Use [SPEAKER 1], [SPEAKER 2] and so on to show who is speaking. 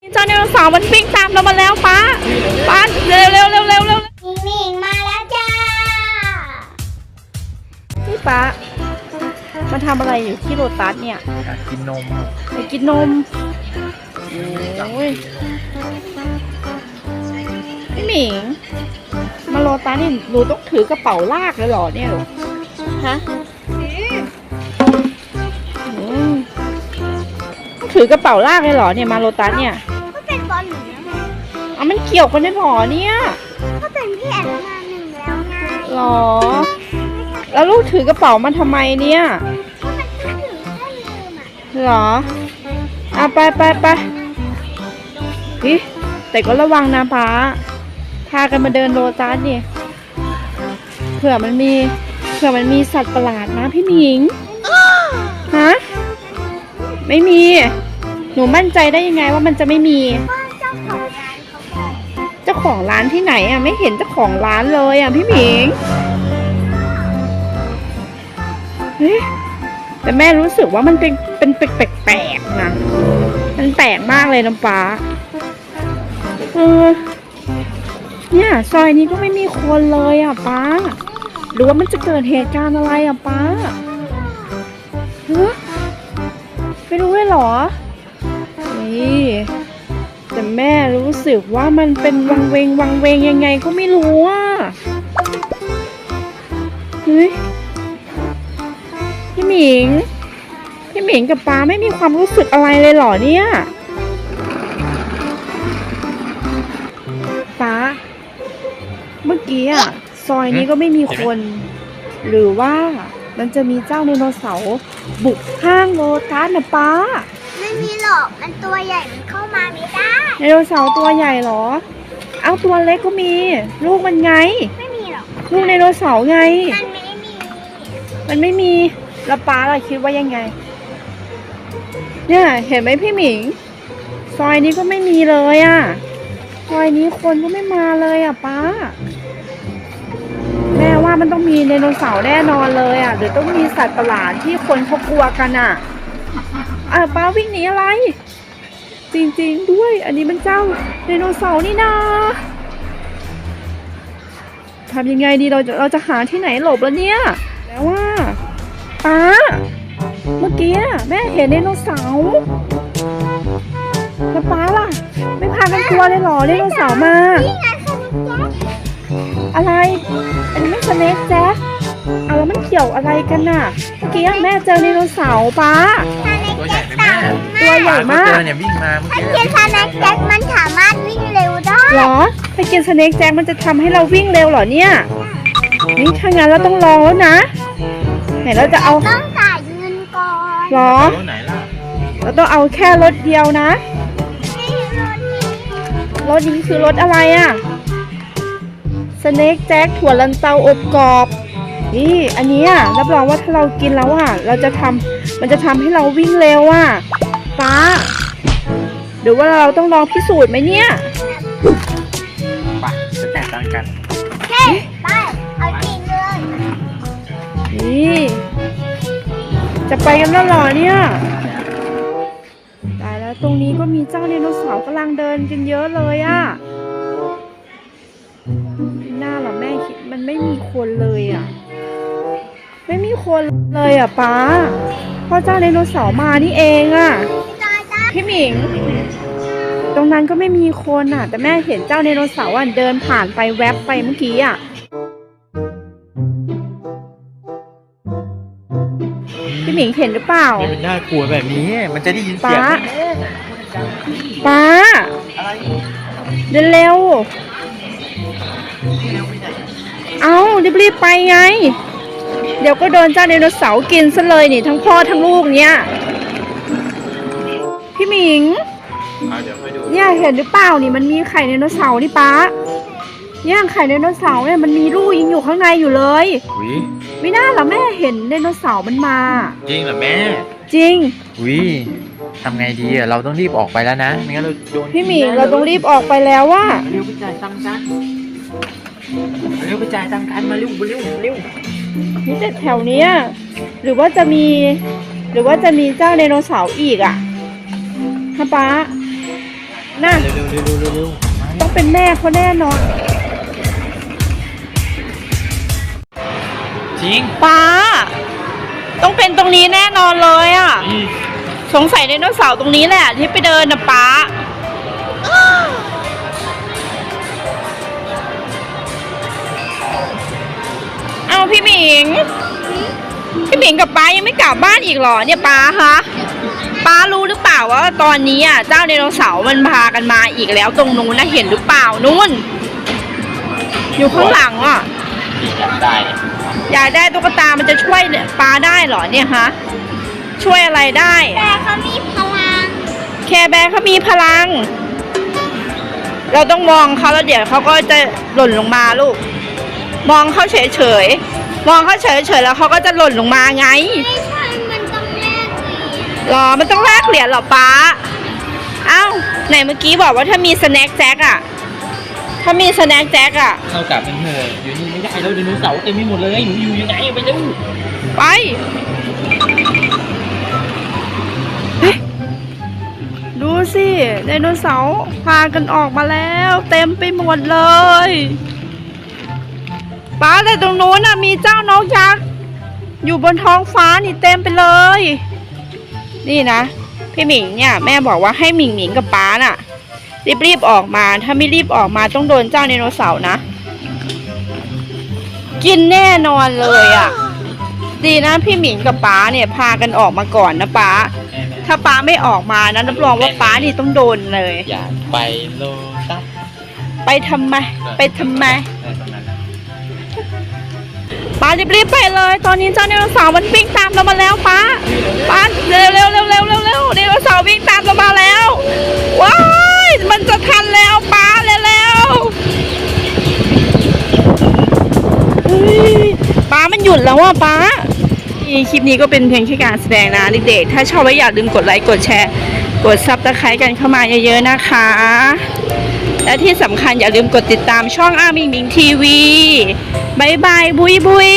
[SPEAKER 1] เจ้าไดโนเสาร์มันวิ่งตามเรามาแล้วป้าป้าเร็วเร็วเร็วเร็วเร็ว
[SPEAKER 2] มิงมิงมาแล้วจ้า
[SPEAKER 1] นี่ป้ามาทำอะไรอยู่ที่โรตัสเนี่ย
[SPEAKER 3] อยากกินนม
[SPEAKER 1] ไปกินนมโอ้ยพี่หมิงมาโรตัสนี่หนูต้องถือกระเป๋าลากเลยเหรอเนี่ยหรอฮะอืมต้องถือกระเป๋าลากเลยเหรอเนี่ยมาโรตัสเนี่ย
[SPEAKER 2] เอา
[SPEAKER 1] มันเกี่ยวกันได้หรอเนี่ย
[SPEAKER 2] ก็เป็นพี่แอนนาหนึ่งแล้วไง
[SPEAKER 1] หรอ แล้วลูกถือกระเป๋ามันทำไมเนี่ย
[SPEAKER 2] ก็มันแค่ถือแค่ลืมอะ
[SPEAKER 1] หรออะไปไปไปฮิแต่ก็ระวังนะป้าพากันมาเดินโรตัสเนี่ยเผื่อมันมีเผื่อมันมีสัตว์ประหลาดนะพี่หมิงฮะไม่มี หนูมั่นใจได้ยังไงว่ามันจะไม่มี
[SPEAKER 2] จ้าของร้าน
[SPEAKER 1] ที่ไหนอะไม่เห็นเจ้าของร้านเลยอะพี่หมิงเฮ้แต่แม่รู้สึกว่ามันเป็นเป็นแปลกๆนะมันแปลกมากเลยน้ำฟ้าเออเนี่ยซอยนี้ก็ไม่มีคนเลยอะป้าหรือว่ามันจะเกิดเหตุการณ์อะไรอะป้าเฮ้ไม่รู้เลยเหรอนี่ แต่แม่รู้สึกว่ามันเป็นวังเวงวังเวงยังไงก็ไม่รู้อะเฮ้ยพี่หมิงพี่หมิงกับป้าไม่มีความรู้สึกอะไรเลยเหรอเนี่ยป้าเมื่อกี้อะซอยนี้ก็ไม่มีคน หรือว่ามันจะมีเจ้าไดโนเสาร์บุกห้างโลตัสนะป้า
[SPEAKER 2] หรอก มันตัวใหญ่มันเข้ามาไม่ได้
[SPEAKER 1] ไดโนเสาร์ตัวใหญ่เหรอ เอาตัวเล็กก็มี ลูกมันไง
[SPEAKER 2] ไม่มีหรอก
[SPEAKER 1] ลูกไดโนเสาร์ไง
[SPEAKER 2] มันไม่มี
[SPEAKER 1] มันไม่มีแล้วป้าล่ะคิดว่ายังไง เนี่ย เห็นไหมพี่หมิง ซอยนี้ก็ไม่มีเลยอะ่ะ ซอยนี้คนก็ไม่มาเลยอะ่ะป้า แม่ว่ามันต้องมีไดโนเสาร์แน่นอนเลยอะ่ะหรือต้องมีสัตว์ประหลาดที่คนเขากลัวกันอะ อะป้าวิ่งหนีอะไร จริงๆด้วย อันนี้มันเจ้าไดโนเสาร์นี่นาทำยังไงดีเราจะเราจะหาที่ไหนหลบแล้วเนี่ย แล้วว่าป้าเมื่อกี้แม่เห็นไดโนเสาร์แล้วป้าล่ะ ไม่พากันกลัวเลยเหรอไดโนเสาร์มา
[SPEAKER 2] นี่ไงสนุกแจ๊
[SPEAKER 1] อะไร อันนี้ไม่สเน็กแจ๊คเอาแล้วมันเกี่ยวอะไรกันน่ะ เมื่อกี้แม่เจอไดโนเสาร์ป้า
[SPEAKER 2] ค
[SPEAKER 1] ตัวใหญ่มาก
[SPEAKER 3] เจอเนี่ยวิ่งมาเมื่อ
[SPEAKER 2] ถ้า
[SPEAKER 3] กี้
[SPEAKER 2] กินซาเน็กแจ็คมันสามารถวิ่งเร็วได้
[SPEAKER 1] เหรอ ถ้ากินสเน็กแจ็คมันจะทำให้เราวิ่งเร็วเหรอเนี่ย นี่ถ้างั้นเราต้องลองแล้วนะ ไหนเราจะเอา
[SPEAKER 2] ต้องจ่ายเงินก่อน
[SPEAKER 1] เหรอ
[SPEAKER 3] ตัวไหนล่ะ
[SPEAKER 1] เราต้องเอาแค่รถเดียวนะ
[SPEAKER 2] นี่รถนี้
[SPEAKER 1] รถนี้คือรถอะไรอะ่ะสเน็กแจ็คถั่วลันเตาอบกรอบ นี่อันเนี้ยรับรองว่าถ้าเรากินแล้วอะเราจะทำมันจะทำให้เราวิ่งเร็วอะป้าหรือว่าเราต้องลองพิสูจน์ไหมเนี่ย
[SPEAKER 3] ไปจะแตกต่างกัน
[SPEAKER 2] เฮ้ไปเอากินเลย
[SPEAKER 1] นี่จะไปกันแล้วเหรอเนี่ยตายแล้วตรงนี้ก็มีเจ้าไดโนเสาร์กำลังเดินกันเยอะเลยอะหน้าเหรอแม่คิดมันไม่มีคนเลยอะ ไม่มีคนเลยอะป้าเพราะเจ้าไดโนเสาร์มานี่เองอะ
[SPEAKER 2] จอยจ้า
[SPEAKER 1] พี่หมิง ตรงนั้นก็ไม่มีคนอะ แต่แม่เห็นเจ้าไดโนเสาร์อะเดินผ่านไปแวบไปเมื่อกี้อะพี่หมิงเห็นหรือเปล่า
[SPEAKER 3] ไม่เป็นน่ากลัวแบบนี้ มันจะได้ยินเสียง
[SPEAKER 1] ป๊า
[SPEAKER 3] ไหม
[SPEAKER 1] ป้า
[SPEAKER 3] อะไร
[SPEAKER 1] เดินเร็ว เอารีบๆไปไง เดี๋ยวก็โดนเจ้าไดโนเสาร์กินซะเลยนี่ทั้งพ่อทั้งลูกเนี่ยพี่หมิง
[SPEAKER 3] เอาเดี๋ยวไปดู
[SPEAKER 1] เนี่ยเห็นหรือเปล่านี่มันมีไข่ไดโนเสาร์นี่ป้าเนี่ยไข่ไดโนเสาร์เนี่ยมันมีลูกยังอยู่ข้างในอยู่เลย
[SPEAKER 3] หุย
[SPEAKER 1] ไม่น่าเหรอแม่เห็นไดโนเสาร์มันมา
[SPEAKER 3] จริงเหรอแม่
[SPEAKER 1] จริง
[SPEAKER 3] หุยทำไงดีอะเราต้องรีบออกไปแล้วนะไม่งั้นเราโดน
[SPEAKER 1] พี่หมิงเราต้องรีบออกไปแล้วว่า
[SPEAKER 3] เร็วไปจ่ายตังค์กันเร็วไปจ่ายตังค์กันมาเร็วเร็วเร็ว
[SPEAKER 1] นี่แต่แถวเนี้ยหรือว่าจะมี หรือว่าจะมีเจ้าไดโนเสาร์อีกอะฮะป้านะ
[SPEAKER 3] เร็วเร็วเร็วเร็วเร็วมา
[SPEAKER 1] ต้องเป็นแม่เขาแน่นอน
[SPEAKER 3] จริง
[SPEAKER 1] ป้า ต้องเป็นตรงนี้แน่นอนเลยอะ
[SPEAKER 3] นี่
[SPEAKER 1] สงสัยไดโนเสาร์ตรงนี้แหละที่ไปเดินนะป้าเอา งพี่หมิงกับป้ายังไม่กลับบ้านอีกเหรอเนี่ยป้าคะป้ารู้หรือเปล่าว่าตอนนี้อะเจ้าไดโนเสาร์มันพากันมาอีกแล้ว ตรงนู้นนะเห็นหรือเปล่านู่น อยู่ข้างหลังอะ
[SPEAKER 3] นี่อยากได้
[SPEAKER 1] อยากได้ตุ๊กตามันจะช่วยป้าได้เหรอเนี่ยฮะช่วยอะไรได้
[SPEAKER 2] แต่เขามีพลัง
[SPEAKER 1] แคร์แบร์เขามีพลัง เราต้องมองเขาแล้วเดี๋ยวเขาก็จะหล่นลงมาลูก มองเขาเฉยๆ มองเขาเฉยๆแล้วเขาก็จะหล่นลงมาไง
[SPEAKER 2] ไม่ใช่ มันต้องแลกเหรียญ
[SPEAKER 1] หรอ มันต้องแลกเหรียญเหรอป้า เอ้า ไหนเมื่อกี้บอกว่าถ้ามีสแน็คแจ็คอะถ้ามีสแน็คแจ็คอะ
[SPEAKER 3] เข้ากลับเป็นเธอะอยู่นี่ไม่ได้แล้วไดโนเสาร์เต็มไปหมดเลยหนูอยู่ยังไงไปเร็ว
[SPEAKER 1] ไปเฮ้ยดูสิไดโนเสาร์พากันออกมาแล้ว เต็มไปหมดเลย ป้าแต่ตรงนู้นน่ะมีเจ้านกยักษ์อยู่บนท้องฟ้านี่เต็มไปเลย นี่นะพี่หมิงเนี่ยแม่บอกว่าให้หมิงหมิงกับป้าน่ะรีบๆออกมาถ้าไม่รีบออกมาต้องโดนเจ้าไดโนเสาร์นะ กินแน่นอนเลยอะ ดีนะพี่หมิงกับป้าเนี่ยพากันออกมาก่อนนะป้า ถ้าป้าไม่ออกมานะรับรองว่าป้านี่ต้องโดนเลย
[SPEAKER 3] อยากไปโลตัส
[SPEAKER 1] ไปทำไม ไปทำไม ป้ารีบๆไปเลย ตอนนี้เจ้าไดโนเสาร์มันวิ่งตามเรามาแล้วป้าป้าเร็วเร็วเร็วเร็วเร็วเร็วไดโนเสาร์วิ่งตามเรามาแล้วว้ายมันจะทันแล้วป้าเร็วเร็วป้ามันหยุดแล้วอะป้าคลิปนี้ก็เป็นเพียงแค่การแสดงนะเด็กๆถ้าชอบก็อย่าลืมกดไลค์กดแชร์ กดซับสไครต์กันเข้ามาเยอะๆนะคะ และที่สำคัญอย่าลืมกดติดตามช่องอามิงมิงทีวีบายบายบุยบุย